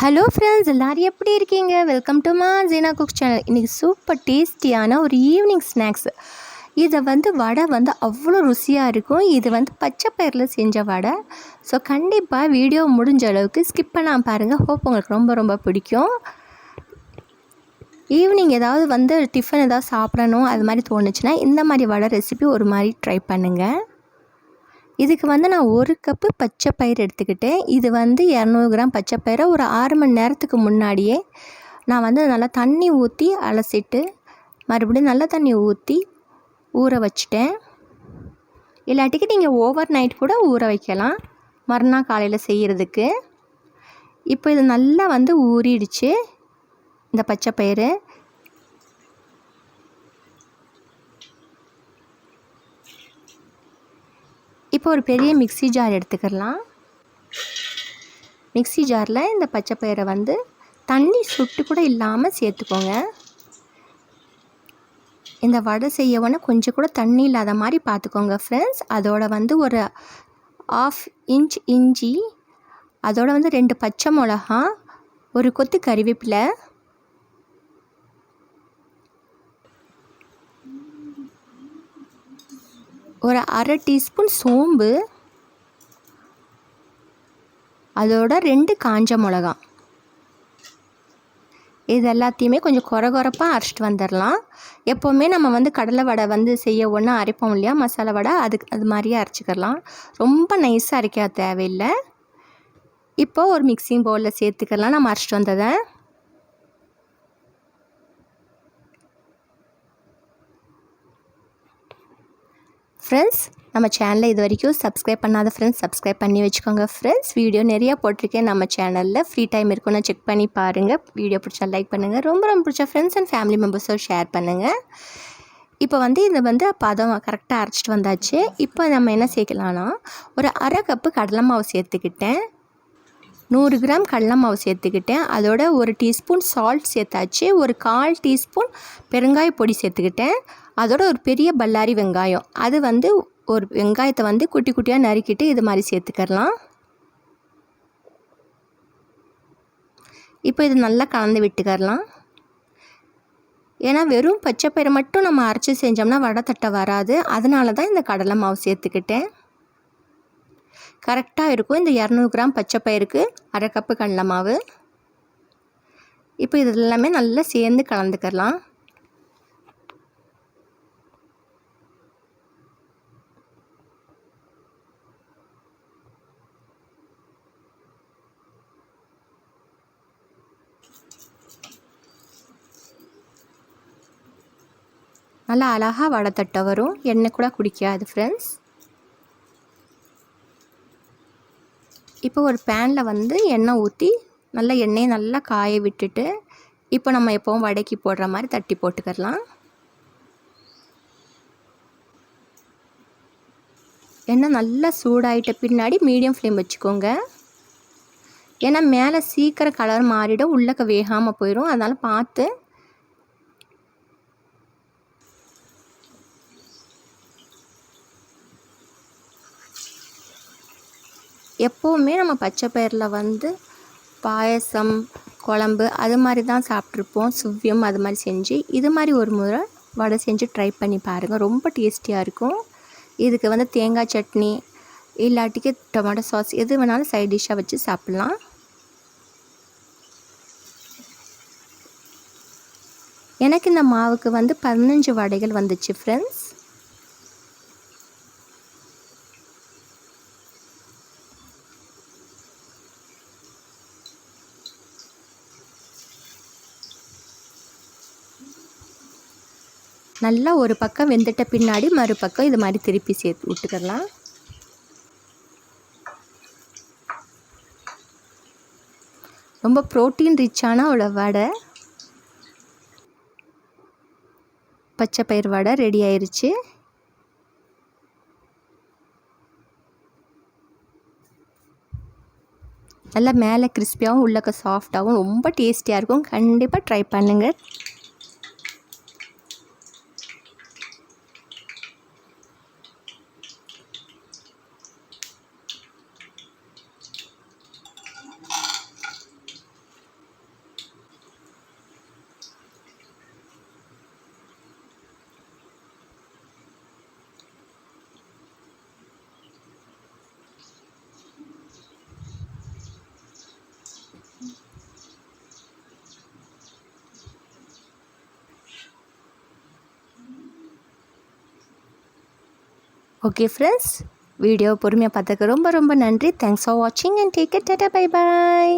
Hello friends எல்லோரும் எப்படி இருக்கீங்க? வெல்கம் டு மா ஜீனா குக் சேனல் இன்றைக்கி சூப்பர் டேஸ்டியான ஒரு ஈவினிங் ஸ்நாக்ஸ் இதை வந்து வடை வந்து அவ்வளோ ருசியாக இருக்கும். இது வந்து பச்சை பயிரில் செஞ்ச வடை. ஸோ கண்டிப்பாக வீடியோ முடிஞ்ச அளவுக்கு ஸ்கிப் பண்ணாமல் பாருங்கள் ஹோப் உங்களுக்கு ரொம்ப ரொம்ப பிடிக்கும். ஈவினிங் ஏதாவது வந்து டிஃபன் ஏதாவது சாப்பிடணும் அது மாதிரி தோணுச்சுன்னா இந்த மாதிரி வடை ரெசிபி ஒரு மாதிரி ட்ரை பண்ணுங்கள் இதுக்கு வந்து நான் ஒரு கப்பு பச்சை பயிர் எடுத்துக்கிட்டேன். இது வந்து இரநூறு கிராம் பச்சை பயிரை ஒரு ஆறு மணி நேரத்துக்கு முன்னாடியே நான் வந்து நல்லா தண்ணி ஊற்றி அலசிட்டு மறுபடியும் நல்ல தண்ணி ஊற்றி ஊற வச்சிட்டேன். இல்லாட்டிக்கு நீங்கள் ஓவர் நைட் கூட ஊற வைக்கலாம். மறுநாள் காலையில் செய்கிறதுக்கு இப்போ இது நல்லா வந்து ஊறிடுச்சு இந்த பச்சை பயிறு இப்போ ஒரு பெரிய மிக்சி ஜார் எடுத்துக்கலாம் மிக்சி ஜாரில் இந்த பச்சை பயிரை வந்து தண்ணி சுட்டு கூட இல்லாமல் சேர்த்துக்கோங்க. இந்த வடை செய்யவொன்னே கொஞ்சம் கூட தண்ணி இல்லாத மாதிரி பார்த்துக்கோங்க ஃப்ரெண்ட்ஸ் அதோட வந்து ஒரு ஆஃப் இன்ச் இஞ்சி அதோட வந்து ரெண்டு பச்சை மிளகா ஒரு கொத்து கறிவேப்பிலை ஒரு அரை டீஸ்பூன் சோம்பு அதோட ரெண்டு காஞ்ச மிளகா. இது எல்லாத்தையுமே கொஞ்சம் குறை குறைப்பாக அரைச்சிட்டு வந்துடலாம். எப்போவுமே நம்ம வந்து கடலை வடை வந்து செய்ய ஒன்றும் அரைப்போம் இல்லையா? மசாலா வடை அதுக்கு அது மாதிரியே அரைச்சிக்கலாம். ரொம்ப நைஸாக அரைக்க தேவையில்லை. இப்போது ஒரு மிக்சிங் பவுலில் சேர்த்துக்கலாம். நம்ம அரைச்சிட்டு வந்ததை. ஃப்ரெண்ட்ஸ் நம்ம சேனலை இது வரைக்கும் சப்ஸ்கிரைப் பண்ணாத ஃப்ரெண்ட்ஸ் சப்ஸ்கிரைப் பண்ணி வச்சுக்கோங்க. ஃப்ரெண்ட்ஸ் வீடியோ நிறையா போட்டிருக்கேன். நம்ம சேனலில் ஃப்ரீ டைம் இருக்குன்னு செக் பண்ணி பாருங்கள் வீடியோ பிடிச்சா லைக் பண்ணுங்கள் ரொம்ப ரொம்ப பிடிச்ச ஃப்ரெண்ட்ஸ் அண்ட் ஃபேமிலி மெம்பர்ஸோடு ஷேர் பண்ணுங்கள் இப்போ வந்து இதை வந்து பதம் கரெக்டாக அரைச்சிட்டு வந்தாச்சு. இப்போ நம்ம என்ன சேர்க்கலான்னா ஒரு அரை கப்பு கடலை மாவு சேர்த்துக்கிட்டேன். நூறு கிராம் கடலை மாவு சேர்த்துக்கிட்டேன். அதோட ஒரு டீஸ்பூன் சால்ட் சேர்த்தாச்சு. ஒரு கால் டீஸ்பூன் பெருங்காய பொடி சேர்த்துக்கிட்டேன். அதோட ஒரு பெரிய பல்லாரி வெங்காயம். அது வந்து ஒரு வெங்காயத்தை வந்து குட்டி குட்டியாக நறுக்கிட்டு இது மாதிரி சேர்த்துக்கலாம் இப்போ இது நல்லா கலந்து விட்டுக்கரலாம் ஏன்னா வெறும் பச்சை பயிரை மட்டும் நம்ம அரைச்சி செஞ்சோம்னா வடை தட்டை வராது. அதனால தான் இந்த கடலை மாவு சேர்த்துக்கிட்டேன். கரெக்டாக இருக்கும் இந்த இரநூறு கிராம் பச்சை பயிருக்கு அரை கப்பு கடலை மாவு. இப்போ இது எல்லாமே நல்லா சேர்ந்து கலந்துக்கலாம் நல்லா அழகாக வடை வரும் எண்ணெய் கூட குடிக்காது ஃப்ரெண்ட்ஸ் இப்போ ஒரு பேனில் வந்து எண்ணெய் ஊற்றி நல்லா எண்ணெயை நல்லா காய விட்டுட்டு இப்போ நம்ம எப்போவும் வடைக்கு போடுற மாதிரி தட்டி போட்டுக்கிறலாம் எண்ணெய் நல்லா சூடாயிட்ட பின்னாடி மீடியம் ஃப்ளேம் வச்சுக்கோங்க. ஏன்னா மேலே சீக்கிரம் கலர் மாறிடும் உள்ளக்க வேகாமல் போயிடும் அதனால் பார்த்து எப்போவுமே நம்ம பச்சை பயிரில் வந்து பாயசம் குழம்பு அது மாதிரி தான் சாப்பிட்ருப்போம் சுவ்யம் அது மாதிரி செஞ்சு இது மாதிரி ஒரு முறை வடை செஞ்சு ட்ரை பண்ணி பாருங்கள் ரொம்ப டேஸ்டியாக இருக்கும். இதுக்கு வந்து தேங்காய் சட்னி இல்லாட்டிக்கு டொமேட்டோ சாஸ் எது வேணாலும் சைட் டிஷ்ஷாக வச்சு சாப்பிட்லாம். எனக்கு இந்த மாவுக்கு வந்து பதினஞ்சு வடைகள் வந்துச்சு ஃப்ரெண்ட்ஸ் நல்லா ஒரு பக்கம் வெந்துட்ட பின்னாடி மறுபக்கம் இது மாதிரி திருப்பி சேர்த்து விட்டுக்கலாம் ரொம்ப ப்ரோட்டீன் ரிச்சான அவ்வளோ வடை. பச்சை பயிர் வடை ரெடி ஆயிடுச்சு நல்லா மேலே கிறிஸ்பியாகவும் உள்ளக்க சாஃப்டாகவும் ரொம்ப டேஸ்டியாக இருக்கும். கண்டிப்பாக ட்ரை பண்ணுங்கள் ஓகே ஃப்ரெண்ட்ஸ் வீடியோ பொறுமையாக பார்த்ததுக்கு ரொம்ப ரொம்ப நன்றி. தேங்க்ஸ் ஃபார் வாட்சிங் and take it tata bye bye